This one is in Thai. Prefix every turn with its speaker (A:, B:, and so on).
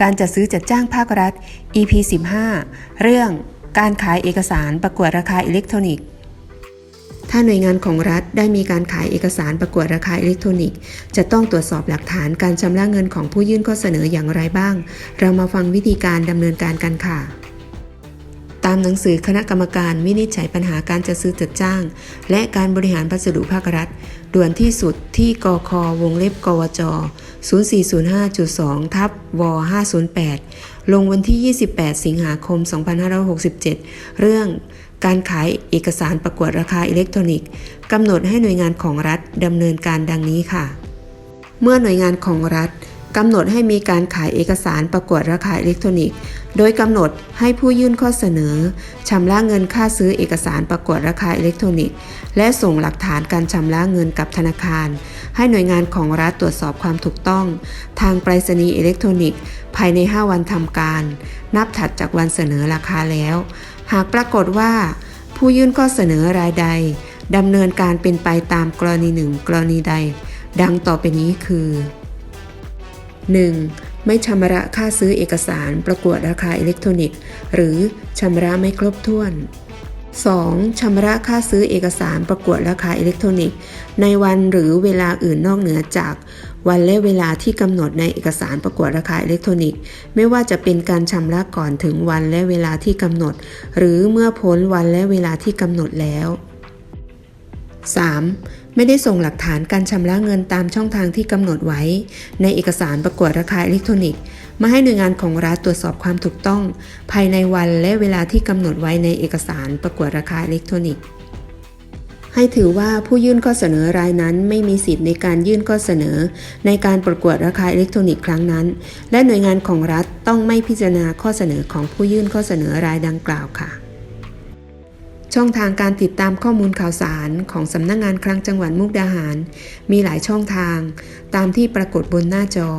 A: การจัดซื้อจัดจ้างภาครัฐ EP 15 เรื่องการขายเอกสารประกวดราคาอิเล็กทรอนิกส์ ถ้าหน่วยงานของรัฐได้มีการขายเอกสารประกวดราคาอิเล็กทรอนิกส์ จะต้องตรวจสอบหลักฐานการชำระเงินของผู้ยื่นข้อเสนออย่างไรบ้าง เรามาฟังวิธีการดำเนินการกันค่ะ ตามหนังสือคณะกรรมการวินิจฉัยปัญหาการจัดซื้อจัดจ้าง และการบริหารพัสดุภาครัฐ ด่วนที่สุดที่กค วงเล็บ กวจ 0405.2 ทับว508 ลงวันที่ 28 สิงหาคม 2567 เรื่องการขายเอกสารประกวดราคาอิเล็กทรอนิกส์กำหนดให้หน่วยงานของรัฐดำเนินการดังนี้ค่ะ เมื่อหน่วยงานของรัฐ กำหนดให้มีการขายเอกสารประกวดราคาอิเล็กทรอนิกส์ โดยกำหนดให้ผู้ยื่นข้อเสนอชำระเงินค่าซื้อเอกสารประกวดราคาอิเล็กทรอนิกส์ และส่งหลักฐานการชำระเงินกับธนาคาร ให้หน่วยงานของรัฐตรวจสอบความถูกต้อง ทางไปรษณีย์อิเล็กทรอนิกส์ ภายใน 5 วันทำการ นับถัดจากวันเสนอราคาแล้ว หากปรากฏว่า ผู้ยื่นข้อเสนอรายใดดำเนินการเป็นไปตามกรณีหนึ่งกรณีใด ดังต่อไปนี้คือ 1. ไม่ชำระค่าซื้อเอกสารประกวดราคาอิเล็กทรอนิกส์ หรือชำระไม่ครบถ้วน 2. ชำระค่าซื้อเอกสารประกวดราคาอิเล็กทรอนิกส์ ในวันหรือเวลาอื่นนอกเหนือจาก วันและเวลาที่กำหนดในเอกสารประกวดราคาอิเล็กทรอนิกส์ ไม่ว่าจะเป็นการชำระก่อนถึงวันและเวลาที่กำหนด หรือเมื่อพ้นวันและเวลาที่กำหนดแล้ว 3. ไม่ได้ส่งหลักฐานการชำระเงินตามช่องทางที่กำหนดไว้ ในเอกสารประกวดราคาอิเล็กทรอนิกส์ มาให้หน่วยงานของรัฐตรวจสอบความถูกต้อง ภายในวันและเวลาที่กำหนดไว้ในเอกสารประกวดราคาอิเล็กทรอนิกส์ให้ถือว่าผู้ยื่นข้อเสนอรายนั้นไม่มีสิทธิ์ในการยื่นข้อเสนอ ในการประกวดราคาอิเล็กทรอนิกส์ครั้งนั้น และหน่วยงานของรัฐต้องไม่พิจารณาข้อเสนอของผู้ยื่นข้อเสนอรายดังกล่าวค่ะ ช่องทางการติดตามข้อมูลข่าวสารของสำนักงงานคลังจังหวัดมุกดาหาร มีหลายช่องทาง ตามที่ปรากฏบนหน้าจอ